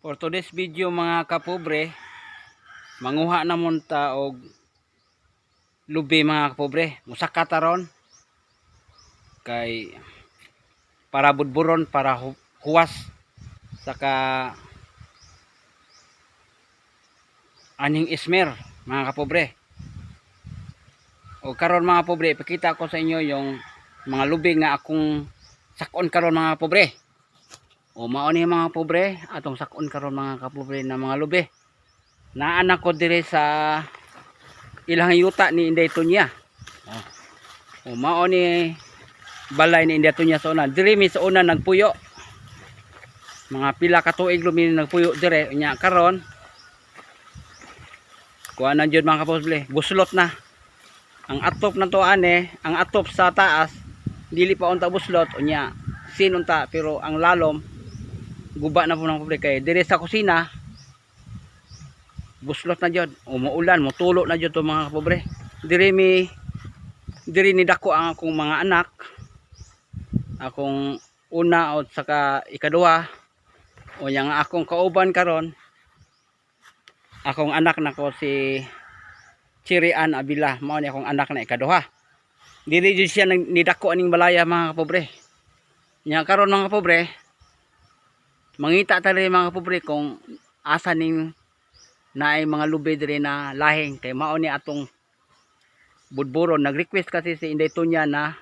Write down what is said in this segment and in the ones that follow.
For today's video mga kapobre, manguha na munta og lubi mga kapobre. Musaka taron kay para budburon para hu- huwas saka aning ismer mga kapobre. O karon mga pobre, ipakita ko sa inyo yung mga lubi nga akong sakon karon mga pobre. O mao ni mga pobre, atong sakon karon mga kapobre na mga lubi. Naanak ko dire sa ilang yuta ni Inday Tunya. O, o mao ni balay ni Inday Tunya sa una. Dire mi sa una nagpuyo. Mga pila ka tuig lumi nagpuyo dire nya karon. Kuha na jud mga kapobre, buslot na. Ang atop na to ane, ang atop sa taas dili pa unta buslot unya sinunta pero ang lalom guba na po ng pobre kay dire sa kusina buslot na jud umuulan mutulo na jud to mga pobre dire mi dire ni dako ang akong mga anak akong una o saka ikaduha o yang akong kauban karon akong anak na ko si Chirian Abila. Mao ni akong anak na ikaduha dili jud siya nidako aning balaya mga pobre nya karon mga pobre mangita ta rin mga pobre kung asa ning naay mga lubi diri na lahing. Kay mao ni atong budburon nag-request kasi si Inday Tunya na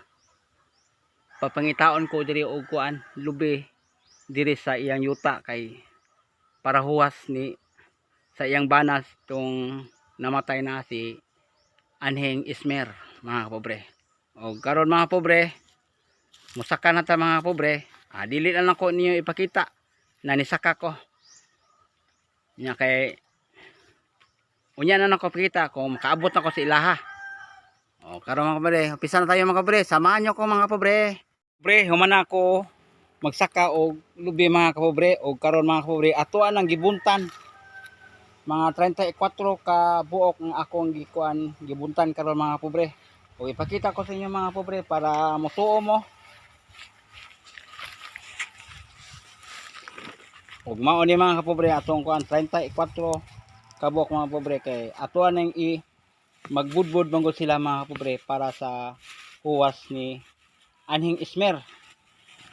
papangitaon ko diri og kuan lubi diri sa iyang yuta kay para huwas ni sa iyang banas tong namatay na si Anheng Ismer mga pobre. O karon mga pobre musaka na ta mga pobre. Ah, dili na lang ko ninyo ipakita na nisaka ko. Nya kay unya na lang ko pakita kung makaabot na ko sa ilaha. O karon mga pobre umpisa tayo mga pobre samahan nyo ko mga pobre pobre humana ako magsaka og lubi mga kapobre o karon mga kapobre atuan ang gibuntan. Mga 34 ka buok ang akong gikuan gibuntan karon mga pobre o ipakita ko sa inyo mga pobre para mutuo mo ug mao ni mga kapobre atong kuan 34 ka buok mga pobre kay atuan nang i magbudbud manggod sila mga kapobre para sa huwas ni anhing ismer.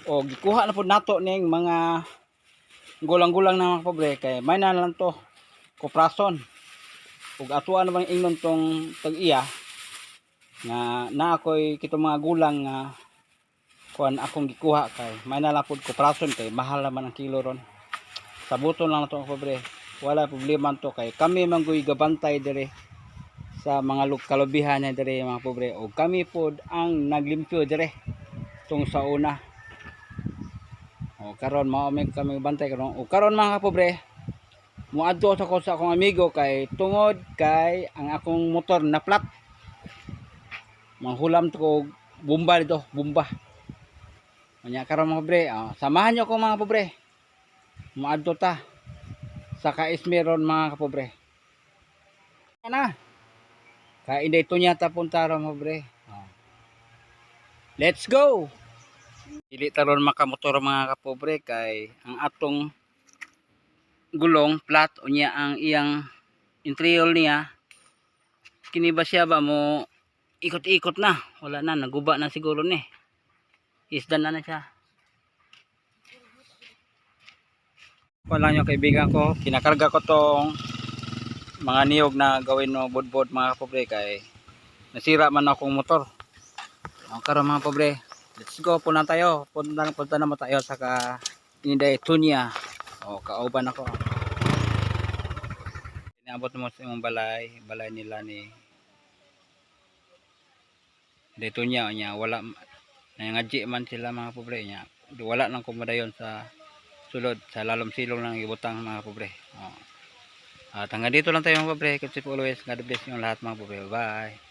O gikuha na pud nato ning mga gulang-gulang na mga pobre kay may na lang to kuprason ug atuan na bang ingnon tong tag-iya nga na ako'y kitong mga gulang nga kuan akong gikuha kay may na lang pud kuprason kay mahal naman ang kilo ron sabuton lang to pobre. Wala problema to kay kami manggoy gabantay dire sa mga kalubihan na dire mga pobre. O kami pod ang naglimpyo dire tung sa una. O karon mao may kami bantay karon. O karon mga pobre muadto sa ko sa akong amigo kay tungod kay ang akong motor na flat. Manghulam to ko bumba dito bumba. Kanya karon mga pobre ah, samahan nyo ko mga pobre muadto ta. Sa kaismeron mga kapobre. Na kaya hindi ito niya tapunta ro mga pobre Ah. let's go! Dili taron makamotor mga kapobre kay ang atong gulong flat unya ang iyang interior niya. Kini ba siya ba mo ikot-ikot na? Wala na naguba na siguro ni. Isdan na na siya pala nyo kaibigan ko. Kinakarga ko tong mga niyog na gawin no budbod mga kapobre kay nasira man akong motor. Ang karon mga pobre let's go puna tayo. Punta, punta naman tayo sa ka Inday Tunya o kauban ako. Inaabot mo sa imong balay, balay nila ni dito niya niya wala nangaji man sila mga pobre niya. Wala nang kumadayon sa sulod sa lalom silong lang ibutang mga pobre. Oh. At hanggang dito lang tayo mga pobre. Keep safe always. God bless yung lahat mga pobre. Bye.